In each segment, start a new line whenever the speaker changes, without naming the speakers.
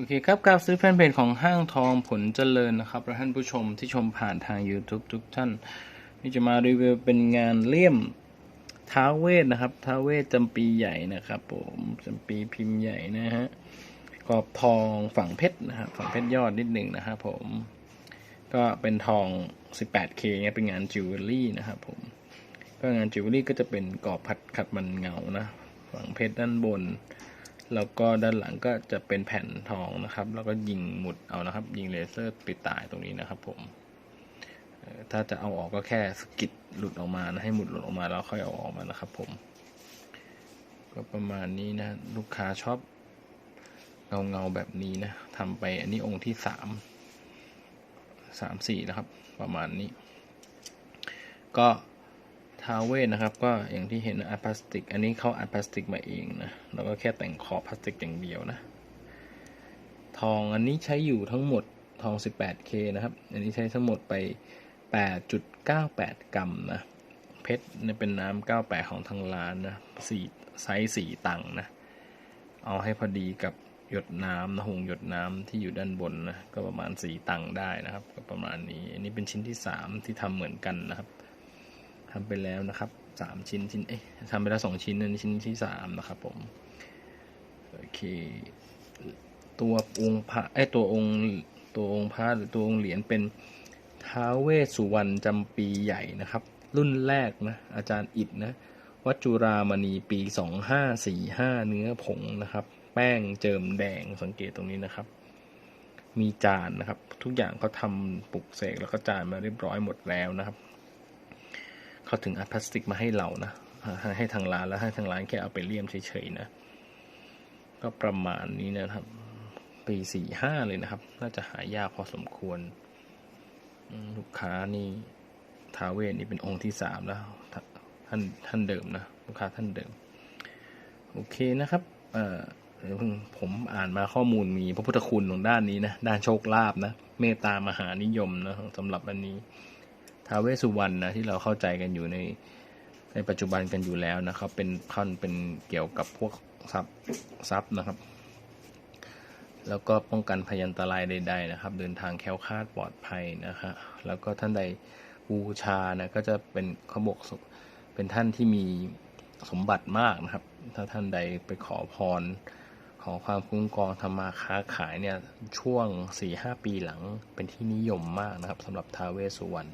โอเคครับการซื้อแฟนเพจของห้างทองผลเจริญนะครับและท่านผู้ชมที่ชมผ่านทาง YouTube ทุกท่านนี่จะมารีวิวเป็นงานเลี่ยมท้าเวทนะครับท้าเวทจำปีใหญ่นะครับผมจำปีพิมพ์ใหญ่นะฮะกรอบทองฝั่งเพชรนะครับฝั่งเพชรยอดนิดหนึ่งนะครับผม ก็เป็นทอง 18K เนี่ยเป็นงานจิวเวลรี่นะครับผมก็งานจิวเวลรี่ก็จะเป็นกรอบพัดขัดมันเงานะฝั่งเพชรด้านบน แล้วก็ด้านหลังก็จะเป็นแผ่นทองนะครับ แล้วก็ยิงหมุดเอานะครับ ยิงเลเซอร์ปิดตายตรงนี้นะครับ ผมถ้าจะเอาออกก็แค่สกิดหลุดออกมานะให้หมุดหลุดออกมาแล้วค่อยเอาออกมานะครับ ผม ก็ประมาณนี้นะ ลูกค้าชอบเงาเงาแบบนี้นะทำไปอันนี้องค์ที่สามสามสี่นะครับ ประมาณนี้ ก็ ทาวเวทนะครับ ก็อย่างที่เห็นอัดพลาสติก อันนี้เขาอัดพลาสติกมาเองนะแล้วก็แค่แต่งขอบพลาสติกอย่างเดียวนะ ทองอันนี้ใช้อยู่ทั้งหมดทอง 18K นะครับ อันนี้ใช้ทั้งหมดไป 8.98 กรัมนะ เพชรเนี่ยเป็นน้ำ98 ของทางร้านนะสี่ไซส์สี่ตังนะ เอาให้พอดีกับหยดน้ำนะหงหยดน้ำที่อยู่ด้านบนนะ ก็ประมาณสี่ตังได้นะครับ ก็ประมาณนี้ อันนี้เป็นชิ้นที่สามที่ทำเหมือนกันนะครับ ทำไปแล้วนะครับสามชิ้นชิ้นเอ๊ะทำไปแล้วสองชิ้นอันนี้ชิ้นที่สามนะครับผมโอเค ตัวองค์พระไอยตัวองค์ตัวองค์พระหรือตัวองค์เหรียญเป็นท้าวเวสสุวรรณจำปีใหญ่นะครับ รุ่นแรกนะอาจารย์อิดนะวัจุรามณีปี2545เนื้อผงนะครับ แป้งเจิมแดงสังเกตตรงนี้นะครับ มีจานนะครับ ทุกอย่างเขาทำปลุกเสกแล้วก็จานมาเรียบร้อยหมดแล้วนะครับ เขาถึงอัดพลาสติกมาให้เรานะให้ทางร้านแล้วให้ทางร้านแค่เอาไปเลี่ยมเฉยๆนะ ก็ประมาณนี้นะครับ ปีสี่ห้าเลยนะครับ น่าจะหายากพอสมควร ลูกค้านี่ท้าเวสนี่เป็นองค์ที่สามแล้วท่านท่านเดิมนะลูกค้าท่านเดิม โอเคนะครับ เอ่อผมอ่านมาข้อมูลมีพระพุทธคุณของด้านนี้นะ ด้านโชคลาภนะ เมตตามหานิยมนะสำหรับอันนี้ ท้าวเวสุวรรณนะที่เราเข้าใจกันอยู่ในในปัจจุบันกันอยู่แล้วนะครับ เป็นท่อนเป็นเกี่ยวกับพวกทรัพย์ทรัพย์นะครับ แล้วก็ป้องกันพยันตรายใด ๆ นะครับ เดินทางแคล้วคลาดปลอดภัยนะครับแล้วก็ท่านใดบูชานะก็จะเป็นขบกเป็นท่านที่มีสมบัติมากนะครับ ถ้าท่านใดไปขอพร ขอความคุ้มครองทำมาค้าขายเนี่ยช่วง 4-5 ปีหลังเป็นที่นิยมมากนะครับสำหรับท้าเวสุวรรณ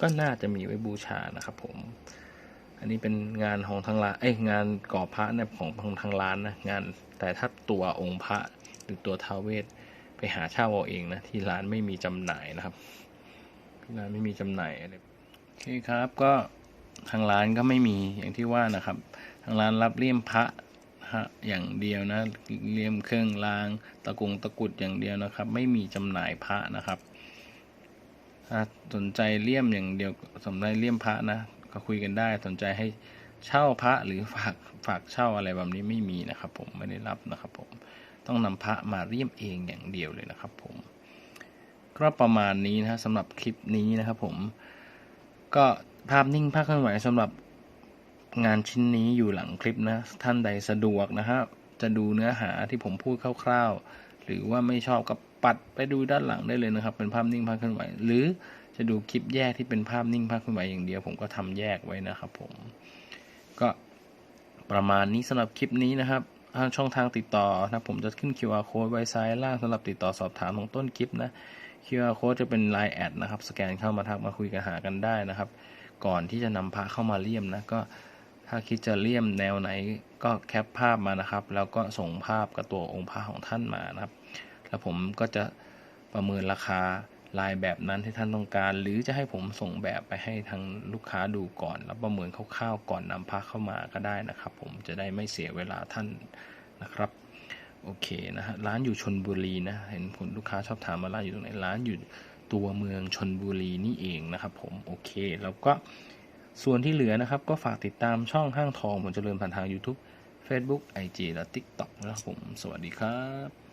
ก็น่าจะมีไว้บูชานะครับผม อันนี้เป็นงานของทางร้านเอ้ยงานก่อพระเนี่ยของของทางร้านนะงาน แต่ถ้าตัวองค์พระหรือตัวทาวเวทไปหาเช่าเอาเองนะที่ร้านไม่มีจำหน่ายนะครับที่ร้านไม่มีจำหน่ายอะไรโอเคครับก็ทางร้านก็ไม่มีอย่างที่ว่านะครับ ทางร้านรับเลี่ยมพระฮะอย่างเดียวนะเลี่ยมเครื่องราง ตะกุงตะกุดอย่างเดียวนะครับ ไม่มีจำหน่ายพระนะครับ สนใจเลี่ยมอย่างเดียวสนใจเลี่ยมพระนะก็คุยกันได้สนใจให้เช่าพระหรือฝากฝากเช่าอะไรแบบนี้ไม่มีนะครับ ผมไม่ได้รับนะครับ ผมต้องนำพระมาเลี่ยมเองอย่างเดียวเลยนะครับ ผมก็ประมาณนี้นะสำหรับคลิปนี้นะครับ ผม ก็ภาพนิ่งภาพเคลื่อนไหวสำหรับงานชิ้นนี้อยู่หลังคลิปนะ ท่านใดสะดวกนะครับจะดูเนื้อหาที่ผมพูดคร่าว ๆ หรือว่าไม่ชอบก็ ปัดไปดูด้านหลังได้เลยนะครับ เป็นภาพนิ่งภาพเคลื่อนไหว หรือจะดูคลิปแยกที่เป็นภาพนิ่งภาพเคลื่อนไหวอย่างเดียว ผมก็ทำแยกไว้นะครับ ผม ก็ประมาณนี้สำหรับคลิปนี้นะครับทางช่องทางติดต่อนะผมจะขึ้น QR code ไว้ซ้ายล่างสำหรับติดต่อสอบถามของต้นคลิปนะ QR code จะเป็น Line แอดนะครับ สแกนเข้ามาทักมาคุยกันหากันได้นะครับ ก่อนที่จะนำพระเข้ามาเลี่ยมนะก็ถ้าคิดจะเลี่ยมแนวไหนก็แคปภาพมานะครับ แล้วก็ส่งภาพกับตัวองค์พระของท่านมานะครับ แล้วผมก็จะประเมินราคาลายแบบนั้นที่ท่านต้องการ หรือจะให้ผมส่งแบบไปให้ทางลูกค้าดูก่อน แล้วประเมินคร่าวๆก่อนนำพระเข้ามาก็ได้นะครับ ผมจะได้ไม่เสียเวลาท่านนะครับโอเคนะฮะร้านอยู่ชนบุรีนะเห็นผลลูกค้าชอบถามมาร้านอยู่ตรงไหนร้านอยู่ตัวเมืองชนบุรีนี่เองนะครับ ผมโอเค แล้วก็ส่วนที่เหลือนะครับ ก็ฝากติดตามช่องห้างทองผมเจริญผ่านทาง YouTube Facebook IG และ TikTok นะครับผม สวัสดีครับ